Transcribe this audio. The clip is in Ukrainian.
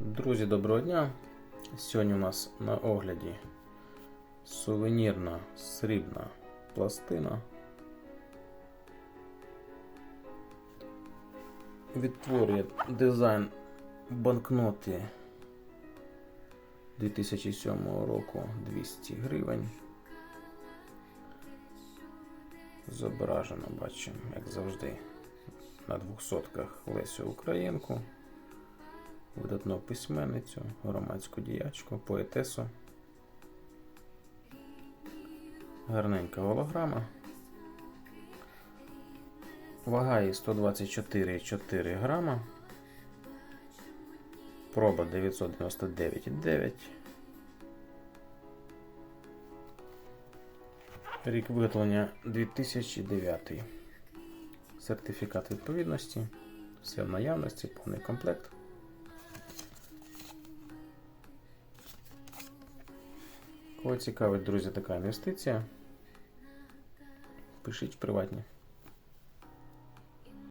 Друзі, доброго дня! Сьогодні у нас на огляді сувенірна срібна пластина. Відтворює дизайн банкноти 2007 року 200 гривень. Зображено, бачимо, як завжди, на двохсотках Лесю Українку видатну письменницю, громадську діячку, поетесу. Гарненька голограма. Вага її 124,4 грама. Проба 999,9. Рік виготовлення 2009. Сертифікат відповідності. Все в наявності, повний комплект. Кого цікавить, друзі, така інвестиція, пишіть приватні.